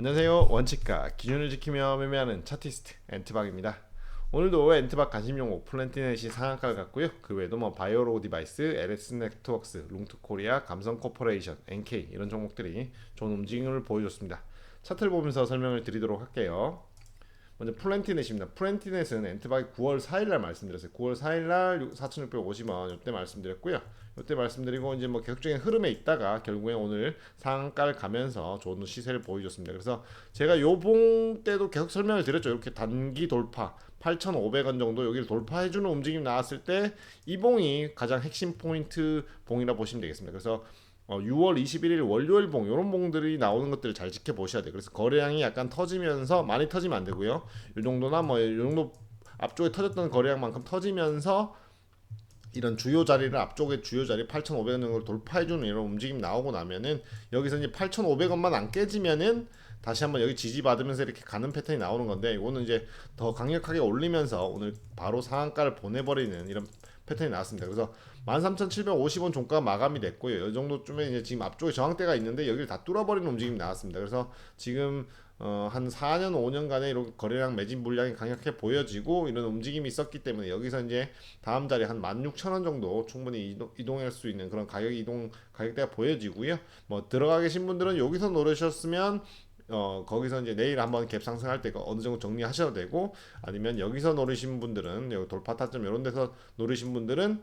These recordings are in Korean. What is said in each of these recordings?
안녕하세요. 원칙가 기준을 지키며 매매하는 차티스트 엔트박입니다. 오늘도 엔트박 관심 종목 플랜티넷이 상한가를 갔고요. 그 외에도 뭐 바이오로그 디바이스, LS 네트워크스, 룽투코리아, 감성 코퍼레이션, NK 이런 종목들이 좋은 움직임을 보여줬습니다. 차트를 보면서 설명을 드리도록 할게요 먼저 플랜티넷입니다. 플랜티넷은 엔트박이 9월 4일날 말씀드렸어요. 9월 4일날 4,650원 이때 말씀드렸고요. 이때 말씀드리고 이제 뭐 계속적인 흐름에 있다가 결국에 오늘 상한가를 가면서 좋은 시세를 보여줬습니다. 그래서 제가 요봉 때도 계속 설명을 드렸죠. 이렇게 단기 돌파 8,500원 정도 여기를 돌파해주는 움직임 나왔을 때 이 봉이 가장 핵심 포인트 봉이라 보시면 되겠습니다. 그래서 어, 6월 21일 월요일 봉 이런 봉들이 나오는 것들을 잘 지켜보셔야 돼요. 그래서 거래량이 약간 터지면서 많이 터지면 안 되고요. 이 정도나 뭐 이 정도 앞쪽에 터졌던 거래량만큼 터지면서 이런 주요 자리를 앞쪽에 주요 자리 8,500원 정도를 돌파해주는 이런 움직임 나오고 나면은 여기서 이제 8,500원만 안 깨지면은 다시 한번 여기 지지 받으면서 이렇게 가는 패턴이 나오는 건데 이거는 이제 더 강력하게 올리면서 오늘 바로 상한가를 보내버리는 이런 패턴이 나왔습니다. 그래서 13,750원 종가 마감이 됐고요. 이 정도쯤에 이제 지금 앞쪽에 저항대가 있는데 여기를 다 뚫어버리는 움직임이 나왔습니다. 그래서 지금 어, 한 4년, 5년간의 이런 거래량 매진 물량이 강력해 보여지고 이런 움직임이 있었기 때문에 여기서 이제 다음 자리 한 16,000원 정도 충분히 이동, 이동할 수 있는 그런 가격 이동 가격대가 보여지고요. 뭐 들어가 계신 분들은 여기서 노리셨으면 어 거기서 이제 내일 한번 갭 상승할 때 어느 정도 정리하셔도 되고 아니면 여기서 노리신 분들은 여기 돌파 타점 이런 데서 노리신 분들은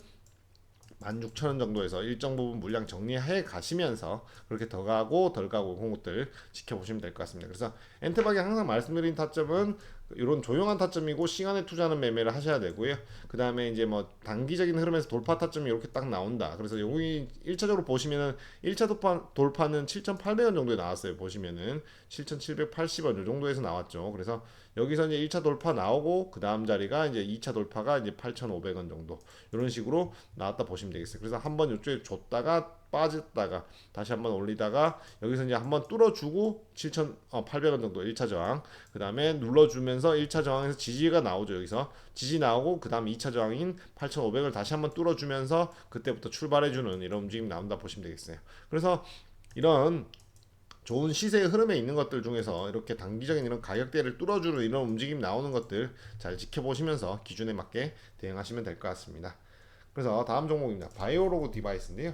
16,000원 정도에서 일정 부분 물량 정리해 가시면서 그렇게 더 가고 덜 가고 그런 것들 지켜보시면 될 것 같습니다. 그래서 엔트박이 항상 말씀드린 타점은 이런 조용한 타점이고 시간에 투자하는 매매를 하셔야 되고요. 그 다음에 이제 뭐 단기적인 흐름에서 돌파 타점이 이렇게 딱 나온다. 그래서 여기 1차적으로 보시면은 1차 돌파, 돌파는 7,800원 정도에 나왔어요. 보시면은 7,780원 이 정도에서 나왔죠. 그래서 여기서 이제 1차 돌파 나오고 그 다음 자리가 이제 2차 돌파가 이제 8,500원 정도 이런 식으로 나왔다 보시면 되겠어요. 그래서 한번 이쪽에 줬다가 빠졌다가 다시 한번 올리다가 여기서 이제 한번 뚫어주고 7,800원 정도 1차 저항 그 다음에 눌러주면서 1차 저항에서 지지가 나오죠 여기서 지지 나오고 그 다음 2차 저항인 8,500을 다시 한번 뚫어주면서 그때부터 출발해주는 이런 움직임 나온다 보시면 되겠어요 그래서 이런 좋은 시세의 흐름에 있는 것들 중에서 이렇게 단기적인 이런 가격대를 뚫어주는 이런 움직임 나오는 것들 잘 지켜보시면서 기준에 맞게 대응하시면 될 것 같습니다. 그래서 다음 종목입니다. 바이오로그 디바이스인데요.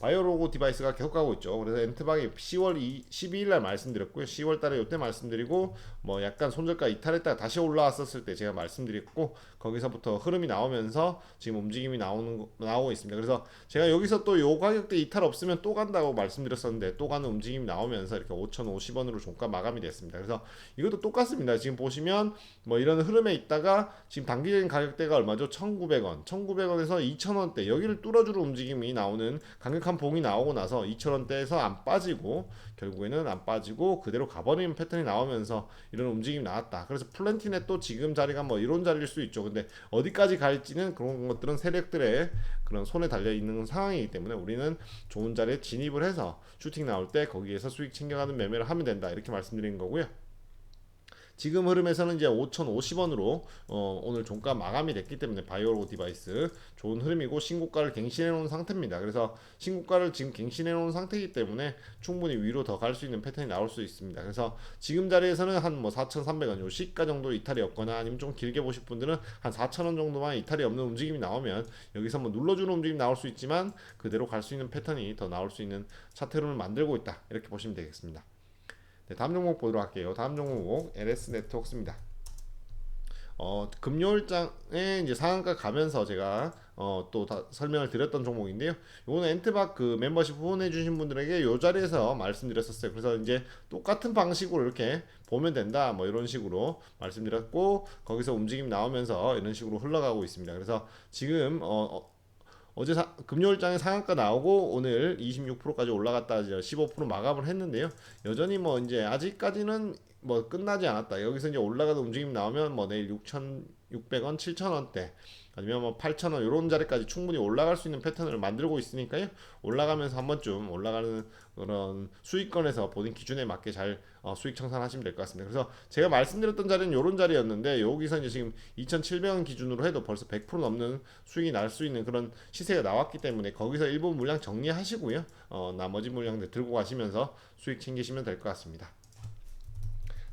바이오로고 디바이스가 계속 가고 있죠. 그래서 엔트박이 10월 2, 12일 날 말씀드렸고요. 10월 달에 이때 말씀드리고 뭐 약간 손절가 이탈했다가 다시 올라왔었을 때 제가 말씀드렸고 거기서부터 흐름이 나오면서 지금 움직임이 나오는 나오고 있습니다. 그래서 제가 여기서 또 요 가격대 이탈 없으면 또 간다고 말씀드렸었는데 또 가는 움직임이 나오면서 이렇게 5,050원으로 종가 마감이 됐습니다. 그래서 이것도 똑같습니다. 지금 보시면 뭐 이런 흐름에 있다가 지금 단기적인 가격대가 얼마죠? 1,900원, 1,900원에서 2,000원대 여기를 뚫어주는 움직임이 나오는 강력 강력한 봉이 나오고 나서 2,000원대에서 안 빠지고 결국에는 안 빠지고 그대로 가버리는 패턴이 나오면서 이런 움직임이 나왔다. 그래서 플랜티넷도 지금 자리가 뭐 이런 자리일 수 있죠. 근데 어디까지 갈지는 그런 것들은 세력들의 그런 손에 달려 있는 상황이기 때문에 우리는 좋은 자리에 진입을 해서 슈팅 나올 때 거기에서 수익 챙겨가는 매매를 하면 된다. 이렇게 말씀드린 거고요. 지금 흐름에서는 이제 5,050원으로 어, 오늘 종가 마감이 됐기 때문에 바이오로 디바이스 좋은 흐름이고 신고가를 갱신해 놓은 상태입니다. 그래서 신고가를 지금 갱신해 놓은 상태이기 때문에 충분히 위로 더 갈 수 있는 패턴이 나올 수 있습니다. 그래서 지금 자리에서는 한 뭐 4,300원 요 시가 정도 이탈이 없거나 아니면 좀 길게 보실 분들은 한 4,000원 정도만 이탈이 없는 움직임이 나오면 여기서 뭐 눌러주는 움직임 나올 수 있지만 그대로 갈 수 있는 패턴이 더 나올 수 있는 차트 흐름을 만들고 있다 이렇게 보시면 되겠습니다. 네, 다음 종목 보도록 할게요. 다음 종목 LS 네트워크입니다. 어, 금요일장에 이제 상한가 가면서 제가 어, 또 설명을 드렸던 종목인데요. 이거는 엔트박 그 멤버십 후원해 주신 분들에게 요 자리에서 말씀드렸었어요. 그래서 이제 똑같은 방식으로 이렇게 보면 된다. 뭐 이런 식으로 말씀드렸고 거기서 움직임 나오면서 이런 식으로 흘러가고 있습니다. 그래서 지금 어, 어 어제 사, 금요일장에 상한가 나오고 오늘 26%까지 올라갔다 15% 마감을 했는데요. 여전히 뭐 이제 아직까지는 뭐 끝나지 않았다. 여기서 이제 올라가는 움직임 나오면 뭐 내일 6천 600원, 7,000원대 아니면 뭐 8,000원 이런 자리까지 충분히 올라갈 수 있는 패턴을 만들고 있으니까요. 올라가면서 한 번쯤 올라가는 그런 수익권에서 본인 기준에 맞게 잘 어, 수익 청산하시면 될 것 같습니다. 그래서 제가 말씀드렸던 자리는 이런 자리였는데 여기서 이제 지금 2,700원 기준으로 해도 벌써 100% 넘는 수익이 날 수 있는 그런 시세가 나왔기 때문에 거기서 일부 물량 정리하시고요. 어, 나머지 물량들 들고 가시면서 수익 챙기시면 될 것 같습니다.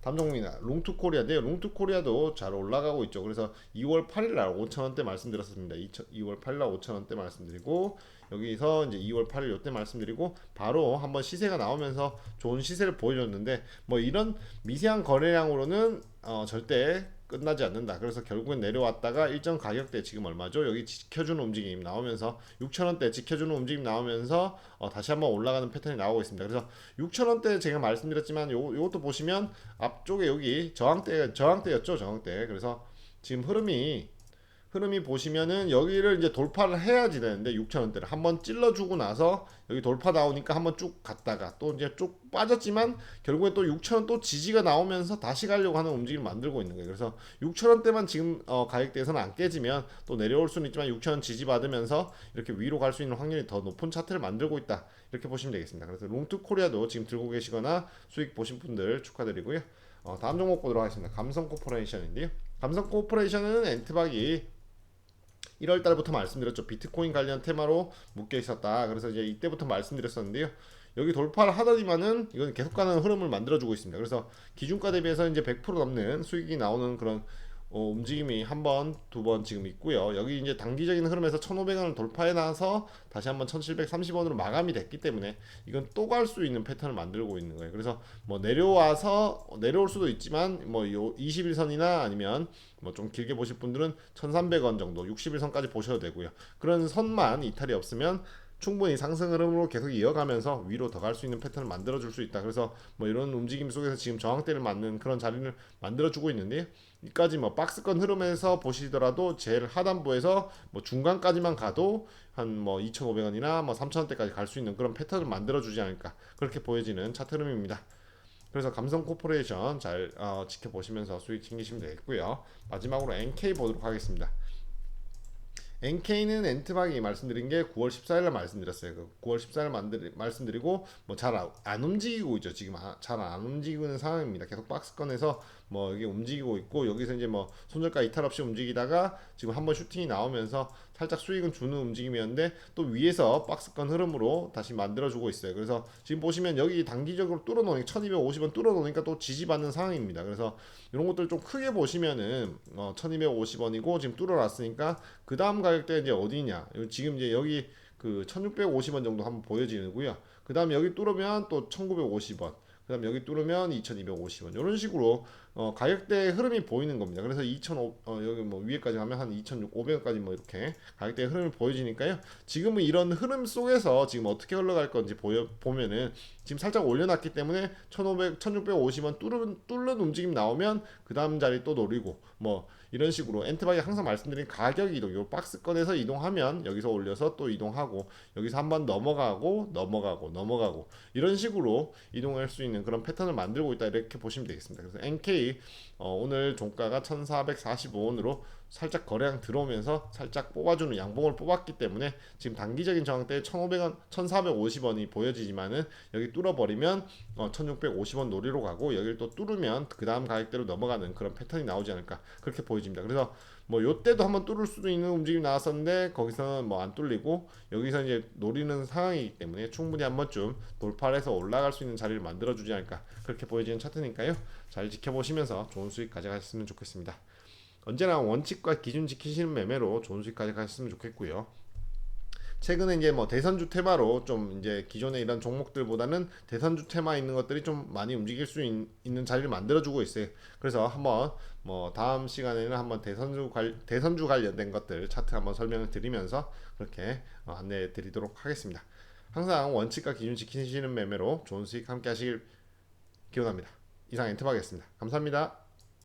다음 종목입니다. 롱투코리아인데요. 롱투코리아도 잘 올라가고 있죠. 그래서 2월 8일 날 5천원대 말씀드렸습니다. 2월 8일 날 5천원대 말씀드리고 여기서 이제 2월 8일 요때 말씀드리고 바로 한번 시세가 나오면서 좋은 시세를 보여줬는데 뭐 이런 미세한 거래량으로는 어 절대 끝나지 않는다. 그래서 결국엔 내려왔다가 일정 가격대 지금 얼마죠? 여기 지켜주는 움직임 나오면서 6천원대 지켜주는 움직임 나오면서 어 다시 한번 올라가는 패턴이 나오고 있습니다. 그래서 6천원대 제가 말씀드렸지만 요, 요것도 보시면 앞쪽에 여기 저항대 저항대였죠 저항대. 그래서 지금 흐름이 흐름이 보시면은 여기를 이제 돌파를 해야지 되는데 6천원대를 한번 찔러주고 나서 여기 돌파 나오니까 한번 쭉 갔다가 또 이제 쭉 빠졌지만 결국에 또 6천원 또 지지가 나오면서 다시 가려고 하는 움직임을 만들고 있는 거예요. 그래서 6천원대만 지금 어, 가격대에서는 안 깨지면 또 내려올 수는 있지만 6천원 지지 받으면서 이렇게 위로 갈 수 있는 확률이 더 높은 차트를 만들고 있다. 이렇게 보시면 되겠습니다. 그래서 롱투 코리아도 지금 들고 계시거나 수익 보신 분들 축하드리고요. 어, 다음 종목 보도록 하겠습니다. 감성 코퍼레이션인데요. 감성 코퍼레이션은 엔트박이 1월 달부터 말씀드렸죠. 비트코인 관련 테마로 묶여 있었다. 그래서 이제 이때부터 말씀드렸었는데요. 여기 돌파를 하더니만은 이건 계속 가는 흐름을 만들어주고 있습니다. 그래서 기준가 대비해서 이제 100% 넘는 수익이 나오는 그런 어, 움직임이 한 번, 두 번 지금 있고요. 여기 이제 단기적인 흐름에서 1,500원을 돌파해 나서 다시 한번 1,730원으로 마감이 됐기 때문에 이건 또 갈 수 있는 패턴을 만들고 있는 거예요. 그래서 뭐 내려와서 내려올 수도 있지만 뭐 21선이나 아니면 뭐 좀 길게 보실 분들은 1,300원 정도 61선까지 보셔도 되고요. 그런 선만 이탈이 없으면 충분히 상승 흐름으로 계속 이어가면서 위로 더 갈 수 있는 패턴을 만들어 줄 수 있다. 그래서 뭐 이런 움직임 속에서 지금 저항대를 맞는 그런 자리를 만들어 주고 있는데요. 이까지 뭐 박스권 흐름에서 보시더라도 제일 하단부에서 뭐 중간까지만 가도 한 뭐 2,500원이나 뭐 3,000원대까지 갈 수 있는 그런 패턴을 만들어 주지 않을까 그렇게 보여지는 차트 흐름입니다. 그래서 감성 코퍼레이션 잘 어, 지켜보시면서 수익 챙기시면 되겠고요. 마지막으로 NK 보도록 하겠습니다. NK는 엔트박이 말씀드린 게 9월 14일 날 말씀드렸어요. 그 9월 14일 만들, 말씀드리고 뭐 잘 안 움직이고 있죠. 지금 아, 잘안 움직이는 상황입니다. 계속 박스권에서 뭐 여기 움직이고 있고 여기서 이제 뭐 손절가 이탈 없이 움직이다가 지금 한번 슈팅이 나오면서 살짝 수익은 주는 움직임이었는데 또 위에서 박스권 흐름으로 다시 만들어주고 있어요. 그래서 지금 보시면 여기 단기적으로 뚫어놓으니까 1250원 뚫어놓으니까 또 지지받는 상황입니다. 그래서 이런 것들 좀 크게 보시면은 어 1250원이고 지금 뚫어놨으니까 그 다음 가격대 이제 어디냐 지금 이제 여기 그 1650원 정도 한번 보여지고요. 그 다음에 여기 뚫으면 또 1950원 그 다음 여기 뚫으면 2250원 이런 식으로 어, 가격대 흐름이 보이는 겁니다. 그래서 2,500 어, 여기 뭐 위에까지 가면 한 2,500원까지 뭐 이렇게 가격대 흐름이 보여지니까요. 지금은 이런 흐름 속에서 지금 어떻게 흘러갈 건지 보여 보면은 지금 살짝 올려놨기 때문에 1,500, 1,650원 뚫는 뚫는 움직임 나오면 그 다음 자리 또 노리고 뭐 이런 식으로 엔트박이 항상 말씀드린 가격 이동, 요 박스권에서 이동하면 여기서 올려서 또 이동하고 여기서 한 번 넘어가고 넘어가고 넘어가고 이런 식으로 이동할 수 있는 그런 패턴을 만들고 있다 이렇게 보시면 되겠습니다. 그래서 NK 어, 오늘 종가가 1,445원으로 살짝 거래량 들어오면서 살짝 뽑아주는 양봉을 뽑았기 때문에 지금 단기적인 저항대 1,500원, 1,450원이 보여지지만은 여기 뚫어버리면 어, 1,650원 노리로 가고 여기를 또 뚫으면 그 다음 가격대로 넘어가는 그런 패턴이 나오지 않을까 그렇게 보여집니다. 그래서 뭐 요때도 한번 뚫을 수도 있는 움직임이 나왔었는데 거기서는 뭐 안 뚫리고 여기서 이제 노리는 상황이기 때문에 충분히 한 번쯤 돌파를 해서 올라갈 수 있는 자리를 만들어 주지 않을까 그렇게 보여지는 차트니까요. 잘 지켜보시면서 좋은 수익 가져가셨으면 좋겠습니다. 언제나 원칙과 기준 지키시는 매매로 좋은 수익 가져가셨으면 좋겠고요. 최근에 이제 뭐 대선주 테마로 좀 이제 기존의 이런 종목들보다는 대선주 테마 있는 것들이 좀 많이 움직일 수 있, 는 자리를 만들어주고 있어요. 그래서 한번 뭐 다음 시간에는 한번 대선주 관 대선주 관련된 것들 차트 한번 설명을 드리면서 그렇게 어, 안내해 드리도록 하겠습니다. 항상 원칙과 기준 지키시는 매매로 좋은 수익 함께 하시길 기원합니다. 이상 엔트바겠습니다. 감사합니다.